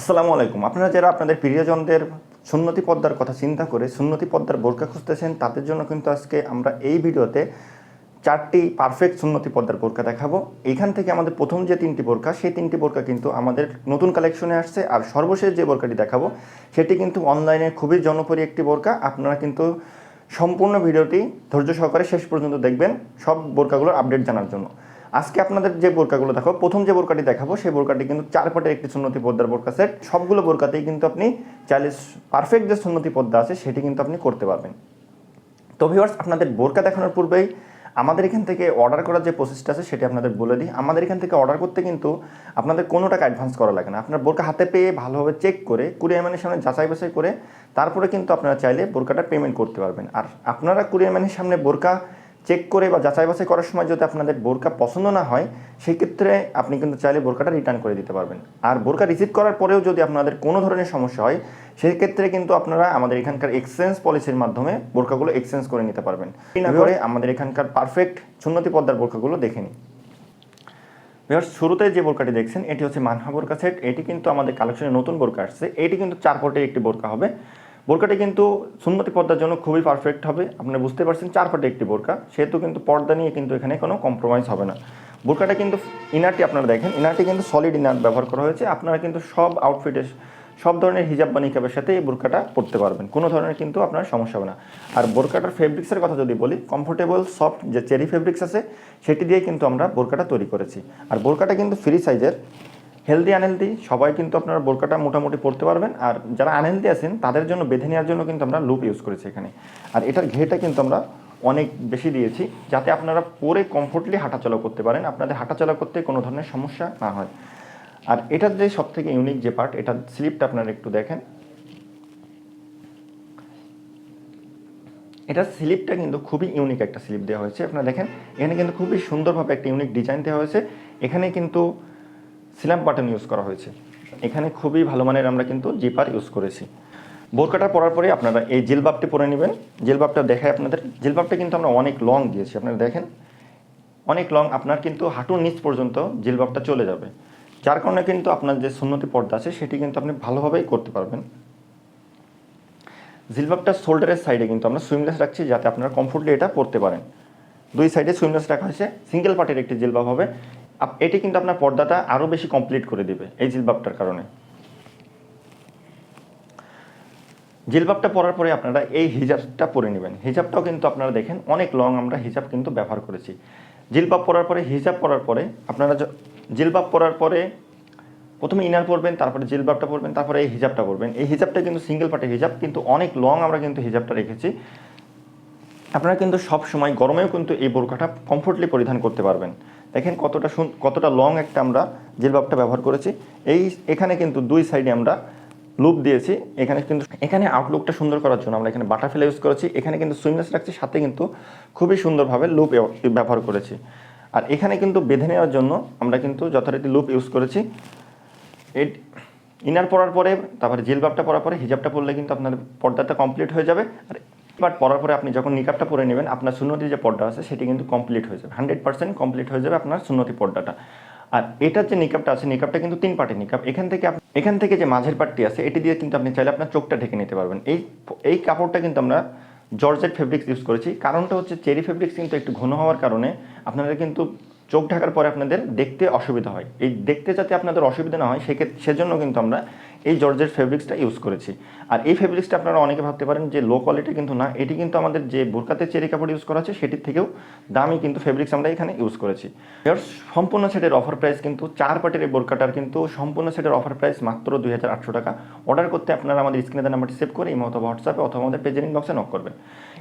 আসসালামু আলাইকুম। আপনারা যারা আপনাদের প্রিয়জনদের সুন্নতি পদ্মার কথা চিন্তা করে সুন্নতি পদ্মার বোরকা খুঁজতেছেন, তাদের জন্য কিন্তু আজকে আমরা এই ভিডিওতে চারটি পারফেক্ট সুন্নতি পদ্মার বোরকা দেখাবো। এখান থেকে আমাদের প্রথম যে তিনটি বোরকা, সেই তিনটি বোরকা কিন্তু আমাদের নতুন কালেকশনে আসছে। আর সর্বশেষ যে বোরকাটি দেখাবো, সেটি কিন্তু অনলাইনে খুবই জনপ্রিয় একটি বোরকা। আপনারা কিন্তু সম্পূর্ণ ভিডিওটি ধৈর্য সহকারে শেষ পর্যন্ত দেখবেন সব বোরকাগুলোর আপডেট জানার জন্য। আজকে আপনাদের যে বোরকাগুলো দেখো প্রথম যে বোরকাটি দেখাবো, সেই বোরকাটি কিন্তু চার পাটের একটি সুন্নতি পদ্মার বোরকা সেট। সবগুলো বোরকাতেই কিন্তু আপনি চাইলে পারফেক্ট যে সুন্নতি পদ্মা আছে, সেটি কিন্তু আপনি করতে পারবেন। তো ভিউয়ার্স আপনাদের বোরকা দেখানোর পূর্বেই আমাদের এখান থেকে অর্ডার করার যে প্রসেসটা আছে, সেটি আপনাদের বলে দিই। আমাদের এখান থেকে অর্ডার করতে কিন্তু আপনাদের কোনো টাকা অ্যাডভান্স করা লাগে না। আপনার বোরকা হাতে পেয়ে ভালোভাবে চেক করে কুরিয়ার ম্যানের সামনে যাচাই বাছাই করে, তারপরে কিন্তু আপনারা চাইলে বোরকাটা পেমেন্ট করতে পারবেন। আর আপনারা কুরিয়ার ম্যানের সামনে বোরকা চেক করে বা যাচাই বাছাই করার সময় যদি আপনাদের বোরকা পছন্দ না হয়, সেই ক্ষেত্রে আপনি কিন্তু চাইলে বোরকাটা রিটার্ন করে দিতে পারবেন। আর বোরকা রিসিভ করার পরেও যদি আপনাদের কোনো ধরনের সমস্যা হয় সেক্ষেত্রে কিন্তু আপনারা আমাদের এখানকার এক্সচেঞ্জ পলিসির মাধ্যমে বোরকাগুলো এক্সচেঞ্জ করে নিতে পারবেন। না করে আমাদের এখানকার পারফেক্ট সুন্নতি পদ্মার বোরকাগুলো দেখে নিন। ভিউয়ার্স শুরুতে যে বোরকাটি দেখছেন, এটি হচ্ছে মানহা বোরকা সেট এটি কিন্তু আমাদের কালেকশনে নতুন বোরকা আসছে। এটি কিন্তু চার পটের একটি বোরকা হবে। বোরকাটি কিন্তু সুন্নতি পর্দার জন্য খুবই পারফেক্ট হবে। আপনি বুঝতে পারছেন চার পটে একটি বোরকা। সেহেতু কিন্তু পর্দা নিয়ে কিন্তু এখানে কোনো কম্প্রোমাইজ হবে না। বোরকাটা কিন্তু ইনারটি আপনারা দেখেন ইনারটি কিন্তু সলিড ইনার ব্যবহার করা হয়েছে। আপনারা কিন্তু সব আউটফিটের সব ধরনের হিজাব বা নিকাবের সাথে এই বোরকাটা পরতে পারবেন। কোনো ধরনের কিন্তু আপনার সমস্যা হবে না। আর বোরকাটার ফেব্রিক্সের কথা যদি বলি কমফোর্টেবল সফট যে চেরি ফেব্রিক্স আছে, সেটি দিয়ে কিন্তু আমরা বোরকাটা তৈরি করেছি। আর বোরকাটা কিন্তু ফ্রি সাইজের হেলদি আনহেলদি সবাই কিন্তু আপনারা বোরকাটা মোটামুটি পড়তে পারবেন। আর যারা আনহেলদি আছেন, তাদের জন্য, বেঁধে নেওয়ার জন্য কিন্তু আমরা লুপ ইউজ করেছি এখানে। আর এটার ঘেটা কিন্তু আমরা অনেক বেশি দিয়েছি, যাতে আপনারা পরে কমফোর্টলি হাঁটাচলা করতে পারেন। আপনাদের হাঁটাচলা করতে কোনো ধরনের সমস্যা না হয়। আর এটার যে সব থেকে ইউনিক যে পার্ট এটার স্লিপটা আপনারা একটু দেখেন। এটার স্লিপটা কিন্তু খুবই ইউনিক একটা স্লিপ দেওয়া হয়েছে। আপনারা দেখেন, এখানে কিন্তু খুবই সুন্দরভাবে একটা ইউনিক ডিজাইন দেওয়া হয়েছে। এখানে কিন্তু সিলাম বাটন ইউজ করা হয়েছে। এখানে খুবই ভালো মানের আমরা কিন্তু জিপার ইউজ করেছি। বোরকাটা পরার পরে আপনারা এই জিলবাবটি পরে নেবেন। জিলবাবটা দেখায় আপনাদের। জিলবাবটা কিন্তু আমরা অনেক লং দিয়েছি। আপনারা দেখেন, অনেক লং আপনার কিন্তু হাঁটুর নিচ পর্যন্ত জিলবাবটা চলে যাবে। যার কারণে কিন্তু আপনার যে সুন্নতি পর্দা আছে, সেটি কিন্তু আপনি ভালোভাবেই করতে পারবেন। জিলবাবটা শোল্ডারের সাইডে কিন্তু আমরা সুইমলেস রাখছি, যাতে আপনারা কমফোর্টলি এটা পরতে পারেন। দুই সাইডে সুইমলেস রাখা হয়েছে। সিঙ্গেল পার্টের একটি জিলবাব হবে। এটি কিন্তু আপনার পর্দাটা আরও বেশি কমপ্লিট করে দিবে এই জিলবাবটার কারণে। জিলবাবটা পরার পরে আপনারা এই হিজাবটা পরে নেবেন। হিজাবটাও কিন্তু আপনারা দেখেন, অনেক লং আমরা হিজাব কিন্তু ব্যবহার করেছি। জিলবাব পরার পরে, হিজাব পরার পরে আপনারা জিলবাব পরার পরে প্রথমে ইনার পরবেন, তারপরে জিলবাবটা পরবেন, তারপরে এই হিজাবটা পরবেন। এই হিজাবটা কিন্তু সিঙ্গেল পার্টের হিজাব, কিন্তু অনেক লং আমরা কিন্তু হিজাবটা রেখেছি। আপনারা কিন্তু সব সময় গরমেও কিন্তু এই বোরকাটা কমফোর্টলি পরিধান করতে পারবেন। দেখেন কতটা কতটা লং একটা আমরা জিলবাবটা ব্যবহার করেছি। এই, এখানে কিন্তু দুই সাইডে আমরা লুপ দিয়েছি। এখানে কিন্তু, এখানে আউটলুকটা সুন্দর করার জন্য আমরা এখানে বাটারফ্লাই ইউজ করেছি। এখানে কিন্তু সুইমলেস রাখছি, সাথে কিন্তু খুবই সুন্দরভাবে লুপ ব্যবহার করেছি। আর এখানে কিন্তু বেঁধে নেওয়ার জন্য আমরা কিন্তু যথারীতি লুপ ইউজ করেছি। ইনার পরার পরে, তারপরে জিলবাবটা পরার পরে হিজাবটা পরলে কিন্তু আপনার পর্দাটা কমপ্লিট হয়ে যাবে। আর বাট পরার পরে আপনি যখন নিকাবটা পরে নেবেন, আপনার সুন্নতি যে পর্দা আছে, সেটি কিন্তু কমপ্লিট হয়ে যাবে। হান্ড্রেড পার্সেন্ট কমপ্লিট হয়ে যাবে আপনার সুন্নতি পর্দাটা। আর এটার যে নিকাবটা আছে নিকাবটা কিন্তু তিন পার্টি নিকাব এখান থেকে এখান থেকে যে মাঝের পার্টটি আছে, এটি দিয়ে কিন্তু আপনি চাইলে আপনার চোখটা ঢেকে নিতে পারবেন। এই এই কাপড়টা কিন্তু আমরা জর্জেট ফেব্রিক্স ইউজ করেছি। কারণটা হচ্ছে চেরি ফেব্রিক্স কিন্তু একটু ঘন হওয়ার কারণে আপনাদের কিন্তু চোখ ঢাকার পরে আপনাদের দেখতে অসুবিধা হয়। এই দেখতে যাতে আপনাদের অসুবিধা না হয় সেক্ষেত্রে সেজন্য কিন্তু আমরা এই জর্জের ফেব্রিক্সটা ইউজ করেছি। আর এই ফেব্রিক্সটা আপনারা অনেকে ভাবতে পারেন যে লো কোয়ালিটি কিন্তু না, এটি কিন্তু আমাদের যে বোরকাতে চেরি কাপড় ইউজ করা আছে, সেটির থেকেও দামি কিন্তু ফেব্রিক্স আমরা এখানে ইউজ করেছি। এর সম্পূর্ণ সেটের অফার প্রাইস কিন্তু চার পার্টের এই বোরকাটার কিন্তু সম্পূর্ণ সেটের অফার প্রাইস মাত্র দুই হাজার আটশো টাকা। অর্ডার করতে আপনারা আমাদের স্ক্রিনে নাম্বারটি সেভ করে এই অথবা হোয়াটসঅ্যাপে অথবা আমাদের পেজের ইনবক্সে নক করবেন।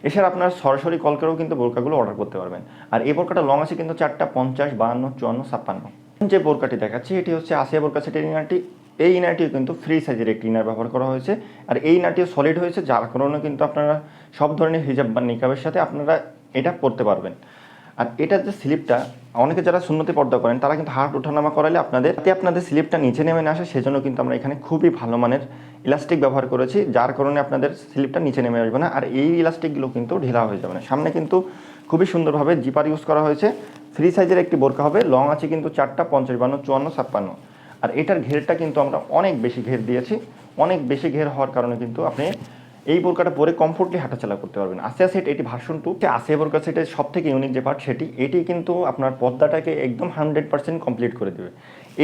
এছাড়া আপনারা সরাসরি কল করেও কিন্তু বোরকাগুলো অর্ডার করতে পারবেন। আর এই বোরকাটা লং আছে কিন্তু চারটা পঞ্চাশ, বাহান্ন, চুয়ান্ন, ছাপ্পান্ন। যে বোরকাটি দেখাচ্ছি, এটি হচ্ছে আসিয়া বোরকা সেটের ইনারটি এই ইনারটিও কিন্তু ফ্রি সাইজের একটি ইনার ব্যবহার করা হয়েছে। আর এই ইনারটিও সলিড হয়েছে, যার কারণে কিন্তু আপনারা সব ধরনের হিজাব বা নিকাবের সাথে আপনারা এটা পরতে পারবেন। আর এটার যে স্লিপটা অনেকে যারা শূন্যতে পর্দা করেন, তারা কিন্তু হাট ওঠানামা করালে আপনাদের যাতে আপনাদের স্লিপটা নিচে নেমে না আসে, সেজন্য কিন্তু আমরা এখানে খুবই ভালো মানের ইলাস্টিক ব্যবহার করেছি, যার কারণে আপনাদের স্লিপটা নিচে নেমে আসবে না। আর এই ইলাস্টিকগুলো কিন্তু ঢিলা হয়ে যাবে না। সামনে কিন্তু খুবই সুন্দরভাবে জিপার ইউজ করা হয়েছে। ফ্রি সাইজের একটি বোরকা হবে লং আছে কিন্তু চারটা, পঞ্চাশ বান্ন, চুয়ান্ন, ছাপ্পান্ন। আর এটার ঘেরটা কিন্তু আমরা অনেক বেশি ঘের দিয়েছি। অনেক বেশি ঘের হওয়ার কারণে কিন্তু আপনি এই বোরকাটা পরে কমফোর্টলি হাঁটাচলা করতে পারবেন। আসে সেট এটি ভার্সন টু আসে বোরকা সেটের সব থেকে ইউনিক যে পার্ট সেটি এটি কিন্তু আপনার পর্দাটাকে একদম হান্ড্রেড পার্সেন্ট কমপ্লিট করে দেবে।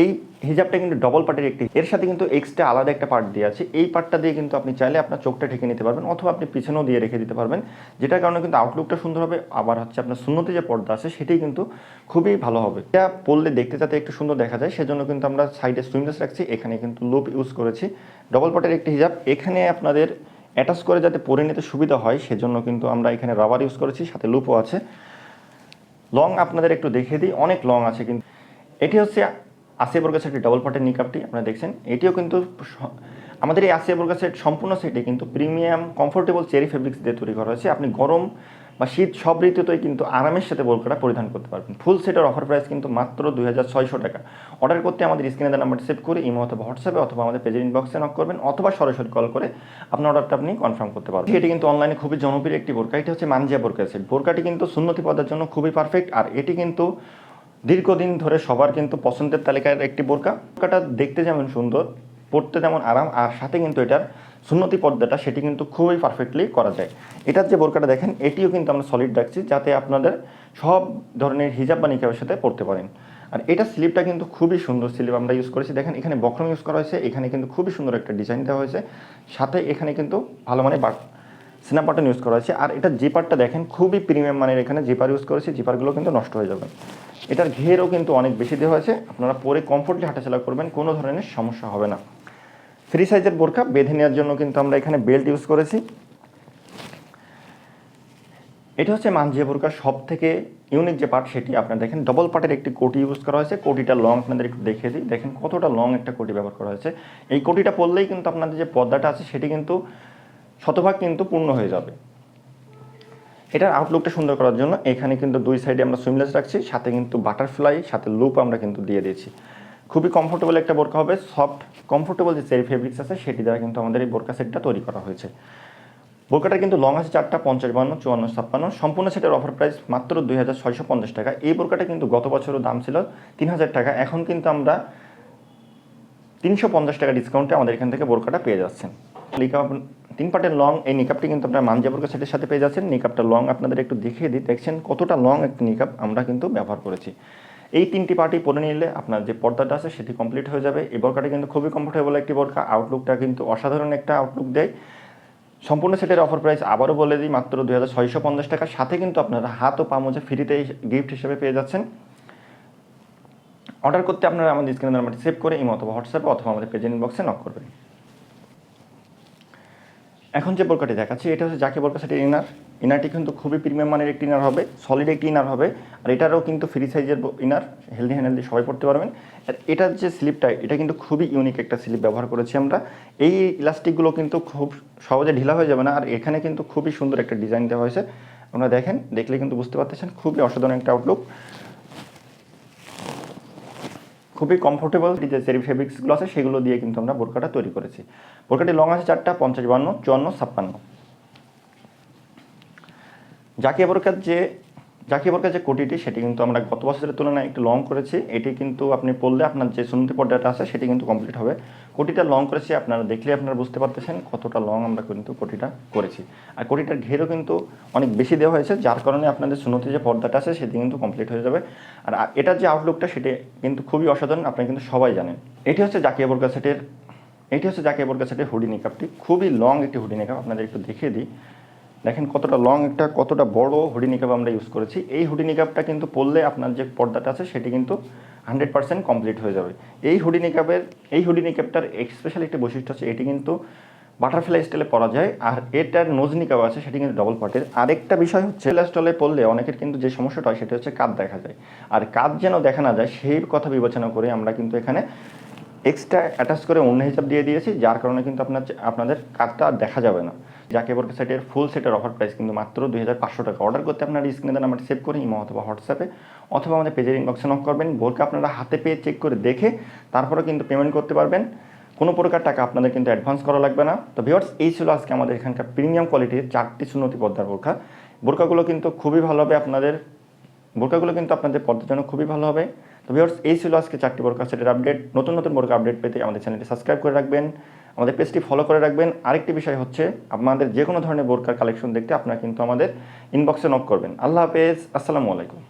এই হিজাবটা কিন্তু ডবল পার্টের একটি। এর সাথে কিন্তু এক্সট্রা আলাদা একটা পার্ট দিয়ে আছে। এই পার্টটা দিয়ে কিন্তু আপনি চাইলে আপনার চোখটা ঢেকে নিতে পারবেন অথবা আপনি পিছনেও দিয়ে রেখে দিতে পারবেন। যেটার কারণে কিন্তু আউটলুকটা সুন্দর হবে। আবার হচ্ছে আপনার শূন্যতে যে পর্দা আছে সেটি কিন্তু খুবই ভালো হবে। এটা পরলে দেখতে যাতে একটু সুন্দর দেখা যায়, সেজন্য কিন্তু আমরা সাইডে সুইমলেস রাখছি। এখানে কিন্তু লুপ ইউজ করেছি। ডবল পার্টের একটি হিজাব। এখানে আপনাদের অ্যাটাচ করে যাতে পরে নিতে সুবিধা হয়, সেজন্য কিন্তু আমরা এখানে রাবার ইউজ করেছি, সাথে লুপও আছে। লং আপনাদের একটু দেখিয়ে দিই। অনেক লং আছে কিন্তু। এটি হচ্ছে আসিয়া বোরকা সেটের ডবল পার্টের নিকাপটি আপনারা দেখছেন। এটিও কিন্তু আমাদের এই আসিয়া বোরকা সেট সম্পূর্ণ সেটে কিন্তু প্রিমিয়াম কমফোর্টেবল চেরি ফেব্রিক্স দিয়ে তৈরি করা হয়েছে। আপনি গরম বা শীত সব ঋতুতেই কিন্তু আরামের সাথে বোরকাটা পরিধান করতে পারবেন। ফুল সেটের অফার প্রাইস কিন্তু মাত্র দুই হাজার ছয়শো টাকা। অর্ডার করতে আমাদের স্ক্রিনে দেওয়া নাম্বারটি সেভ করে ইমো অথবা হোয়াটসঅ্যাপে অথবা আমাদের পেজের ইনবক্সে নক করবেন অথবা সরাসরি কল করে আপনার অর্ডারটা আপনি কনফার্ম করতে পারবেন। এটি কিন্তু অনলাইনে খুবই জনপ্রিয় একটি বোরকা এটি হচ্ছে মানজিয়া বোরকা সেট বোরকাটি কিন্তু সুন্নতি পদার জন্য খুবই পারফেক্ট আর এটি কিন্তু দীর্ঘদিন ধরে সবার কিন্তু পছন্দের তালিকার একটি বোরকা। বোরকাটা দেখতে যেমন সুন্দর পড়তে যেমন আরাম, আর সাথে কিন্তু এটার সুন্নতি পর্দাটা, সেটি কিন্তু খুবই পারফেক্টলি করা যায়। এটার যে বোরকাটা দেখেন, এটিও কিন্তু আমরা সলিড রাখছি, যাতে আপনাদের সব ধরনের হিজাব বা নিকাবের সাথে পড়তে পারেন। আর এটা স্লিপটা কিন্তু খুবই সুন্দর স্লিপ আমরা ইউজ করেছি। দেখেন, এখানে বক্রম ইউজ করা হয়েছে, এখানে কিন্তু খুবই সুন্দর একটা ডিজাইন দেওয়া হয়েছে। সাথে এখানে কিন্তু ভালো মানে বাট স্ন্যাপ ইউজ করা হয়েছে। আর এটার জিপারটা দেখেন, খুবই প্রিমিয়াম মানের এখানে জিপার ইউজ করেছে জিপারগুলো কিন্তু নষ্ট হয়ে যাবে। এটার ঘেরও কিন্তু অনেক বেশি দেওয়া হয়েছে। আপনারা পরে কমফোর্টলি হাঁটাচলা করবেন, কোনো ধরনের সমস্যা হবে না। ফ্রি সাইজের বোরখা বেঁধে নেওয়ার জন্য কিন্তু আমরা এখানে বেল্ট ইউজ করেছি। এটা হচ্ছে মানজিয়া বোরকার সব থেকে ইউনিক যে পার্ট সেটি আপনারা দেখেন ডবল পার্টের একটি কোটি ইউজ করা হয়েছে। কোটিটা লং আপনাদের একটু দেখিয়ে দিই। দেখেন কতটা লং একটা কোটি ব্যবহার করা হয়েছে। এই কোটিটা পরলেই কিন্তু আপনাদের যে পর্দাটা আছে, সেটি কিন্তু শতভাগ কিন্তু পূর্ণ হয়ে যাবে। এটার আউটলুকটা সুন্দর করার জন্য এখানে কিন্তু দুই সাইডে আমরা সুইমলেস রাখছি, সাথে কিন্তু বাটারফ্লাই সাথে লুপ আমরা কিন্তু দিয়ে দিয়েছি। খুবই কমফোর্টেবল একটা বোরকা হবে সফট কমফোর্টেবল যে চেরি ফেব্রিক্স আছে, সেটি দ্বারা কিন্তু আমাদের এই বোরকা সেটটা তৈরি করা হয়েছে। বোরকাটা কিন্তু লং আছে চারটা, পঞ্চাশ বান্ন, চুয়ান্ন, ছাপ্পান্ন, সম্পূর্ণ সেটের অফার প্রাইস মাত্র দুই হাজার ছয়শো পঞ্চাশ টাকা। এই বোরকাটা কিন্তু গত বছরও দাম ছিল তিন হাজার টাকা, এখন কিন্তু আমরা তিনশো পঞ্চাশ টাকা ডিসকাউন্টে আমাদের এখান থেকে বোরকাটা পেয়ে যাচ্ছেন। নিকাপ তিন পার্টের লং, এই নিকাপটি কিন্তু আপনার মানজা বোরকা সেটের সাথে পেয়ে যাচ্ছেন। নিকাপটা লং আপনাদের একটু দেখিয়ে দিই। দেখছেন কতটা লং একটি নিকাপ আমরা কিন্তু ব্যবহার করেছি। এই তিনটি পার্টি পরে নিলে আপনার যে পর্দাটা আছে সেটি কমপ্লিট হয়ে যাবে। এই বোরকাটি কিন্তু খুবই কমফোর্টেবল একটি বোরকা আউটলুকটা কিন্তু অসাধারণ একটা আউটলুক দেয়। সম্পূর্ণ সেটের অফার প্রাইস আবারও বলে দিই, মাত্র দুই হাজার ছয়শো পঞ্চাশ টাকা। সাথে কিন্তু আপনারা হাত ও পা মোজা ফ্রিতে গিফট হিসেবে পেয়ে যাচ্ছেন। অর্ডার করতে আপনারা আমাদের স্ক্রিনের নাম্বারটি সেভ করে ইমো অথবা হোয়াটসঅ্যাপে অথবা আমাদের পেজের ইনবক্সে নক করবেন। এখন যে বোরকাটি দেখাচ্ছি, এটা হচ্ছে জাকে বোরকা সেটের ইনার ইনারটি কিন্তু খুবই প্রিমিয়াম মানের একটি ইনার হবে সলিড একটি ইনার হবে, আর এটারও কিন্তু ফ্রি সাইজের ইনার হেলদি হ্যান্ডেলদি সবাই পড়তে পারবেন। আর এটার যে স্লিপটা এটা কিন্তু খুবই ইউনিক একটা স্লিপ ব্যবহার করেছি আমরা। এই ইলাস্টিকগুলো কিন্তু খুব সহজে ঢিলা হয়ে যাবে না, আর এখানে কিন্তু খুবই সুন্দর একটা ডিজাইন দেওয়া হয়েছে। আপনারা দেখেন, দেখলে কিন্তু বুঝতে পারতেছেন, খুবই অসাধারণ একটা আউটলুক খুবই কমফোর্টেবল যে চেরি ফেব্রিক্সগুলো আছে, সেগুলো দিয়ে কিন্তু আমরা বোরকাটা তৈরি করেছি। বোরকাটি লং আছে চারটা, পঞ্চাশ বান্ন, চুয়ান্ন, ছাপ্পান্ন। জাকিয়া বোরকার যে জাকিয়া বোরকার যে কোটিটি, সেটি কিন্তু আমরা গত বছরের তুলনায় একটু লং করেছি। এটি কিন্তু আপনি পড়লে আপনার যে সুন্নতি পর্দাটা আছে, সেটি কিন্তু কমপ্লিট হবে। কোটিটা লং করেছি, আপনারা দেখলে আপনারা বুঝতে পারতেছেন কতটা লং আমরা কিন্তু কোটিটা করেছি। আর কোটিটার ঘেরও কিন্তু অনেক বেশি দেওয়া হয়েছে, যার কারণে আপনাদের সুন্নতি যে পর্দাটা আছে, সেটি কিন্তু কমপ্লিট হয়ে যাবে। আর এটার যে আউটলুকটা সেটি কিন্তু খুবই অসাধারণ আপনারা কিন্তু সবাই জানেন। এটি হচ্ছে জাকিয়া বোরকা সেটের, এটি হচ্ছে জাকিয়া বোরকা সেটের হুডি নিকাপটি খুবই লং একটি হুডি নিকাপ আপনাদের একটু দেখিয়ে দিই। দেখেন কতটা লং একটা, কতটা বড় হুডি নিকাপ আমরা ইউজ করেছি। এই হুডি নিকাপটা কিন্তু পরলে আপনার যে পর্দাটা আছে, সেটি কিন্তু হান্ড্রেড পার্সেন্ট কমপ্লিট হয়ে যাবে। এই হুডি নিকাপের এই হুডি নিকাপটার স্পেশাল একটি বৈশিষ্ট্য আছে এটি কিন্তু বাটারফ্লাই স্টাইলে পরা যায়, আর এটার নোজ নিকাপ আছে, সেটি কিন্তু ডবল পার্টের আরেকটা বিষয় হচ্ছে স্টলে পরলে অনেকের কিন্তু যে সমস্যাটা হয়, সেটা হচ্ছে কাজ দেখা যায়। আর কাজ যেন দেখা না যায়, সেই কথা বিবেচনা করে আমরা কিন্তু এখানে এক্সট্রা অ্যাটাচ করে অন্য হিসাব দিয়ে দিয়েছি, যার কারণে কিন্তু আপনার আপনাদের কাজটা দেখা যাবে না। যাকে বোরকা সেটের ফুল সেটের অফার প্রাইস কিন্তু মাত্র দুই হাজার পাঁচশো টাকা। অর্ডার করতে আপনার স্ক্রিনে নাম্বারটি সেভ করে ইমো অথবা হোয়াটসঅ্যাপে অথবা আমাদের পেজের ইনবক্সে নক করবেন। বোরকা আপনারা হাতে পেয়ে চেক করে দেখে তারপরে কিন্তু পেমেন্ট করতে পারবেন। কোনো প্রকার টাকা আপনাদের কিন্তু অ্যাডভান্স করা লাগবে না। তো ভিওর্স এই ছিল আজকে আমাদের এখানকার প্রিমিয়াম কোয়ালিটির চারটি সুন্নতি পর্দার বোরকা বোরকাগুলো কিন্তু খুবই ভালো হবে আপনাদের। বোরকাগুলো কিন্তু আপনাদের পর্দার জন্য খুবই ভালো হবে। তো ভিউয়ার্স, এই ছিল আজকে চারটি বোরকা সেটের আপডেট নতুন নতুন বোরকা আপডেট পেতে আমাদের চ্যানেলটি সাবস্ক্রাইব করে রাখবেন, আমাদের পেজটি ফলো করে রাখবেন। আরেকটি বিষয় হচ্ছে, আপনাদের যে কোনো ধরনের বোরকার কালেকশন দেখতে আপনারা কিন্তু আমাদের ইনবক্সে নক করবেন। আল্লাহ হাফেজ, আসসালামু আলাইকুম।